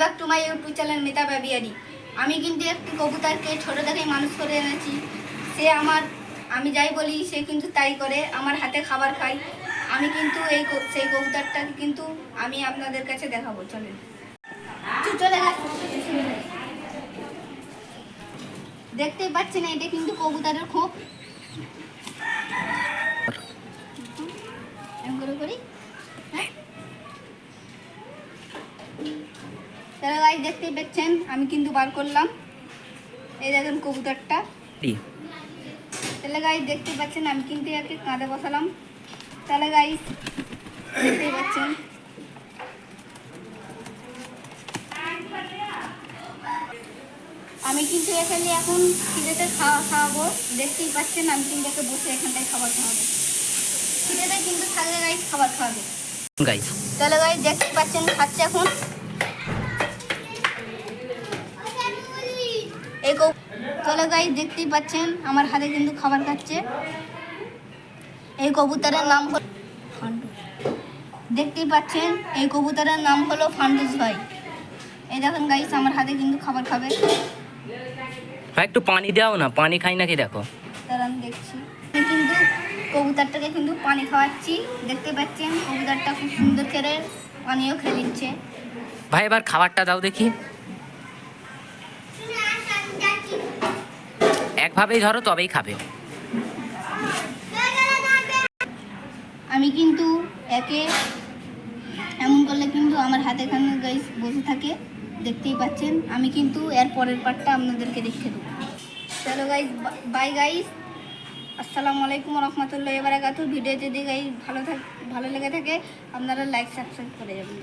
Back to my YouTube channel Mita বাবিয়ারি আমি কিন্তু একটি কবুতরকে ছোটো থেকেই মানুষ করে এনেছি। সে আমার, আমি যাই বলি, সে কিন্তু তাই করে, আমার হাতে খাবার খায়। আমি কিন্তু এই সেই কবুতরটাকে কিন্তু আমি আপনাদের কাছে দেখাবো চলে গেছে দেখতেই পাচ্ছেন, এটা কিন্তু কবুতরের খোপ। তাহলে গাই দেখতেই পাচ্ছেন আমি কিন্তু বার করলাম। এই দেখেন কবুতরটা। তাহলে গাই দেখতেই পাচ্ছেন আমি কিন্তু একে কাঁধে বসালাম। তাহলে গাই দেখতেই পাচ্ছেন। আমি কিন্তু এখানে এখন খিদেতে খাওয়া খাওয়াবো। দেখতেই পাচ্ছেন আমি কিন্তু একে বসে এখানটায় খাবার খাওয়াবো। খিদেতে কিন্তু থাকলে গাই খাবার খাওয়াবে। গাইস তাহলে গাই দেখতে পাচ্ছেন খাচ্ছে এখন এই তাহলে গাই দেখতেই পাচ্ছেন আমার হাতে কিন্তু খাবার খাচ্ছে। এই কবুতরের নাম হল ফান্ডুস। দেখতেই পাচ্ছেন এই কবুতরের নাম হলো ফান্ডুস ভাই। এই দেখেন গাইস আমার হাতে কিন্তু খাবার খাবে। ভাই একটু পানি দাও না পানি খাই নাকি দেখো। আমি দেখছি। কিন্তু কবুতরটাকে কিন্তু পানি খাওয়াচ্ছি। দেখতে পাচ্ছেন কবুতরটা খুব সুন্দর করে পানিও খেয়ে নিচ্ছে। ভাই এবার খাবারটা দাও দেখি। একভাবেই ধরো, তবেই খাবে। আমি কিন্তু একে এমন করলে কিন্তু আমার হাতে খানে গাইস বসে থাকে, দেখতেই পাচ্ছেন। আমি কিন্তু এর পরের পার্টটা আপনাদেরকে দেখে দেবো। চলো গাইস বাই গাইস আসসালামু আলাইকুম রহমতুল্লাহ এবার ভিডিও যদি গাইস ভালো থাক ভালো লেগে থাকে, আপনারা লাইক সাবস্ক্রাইব করে যাবেন।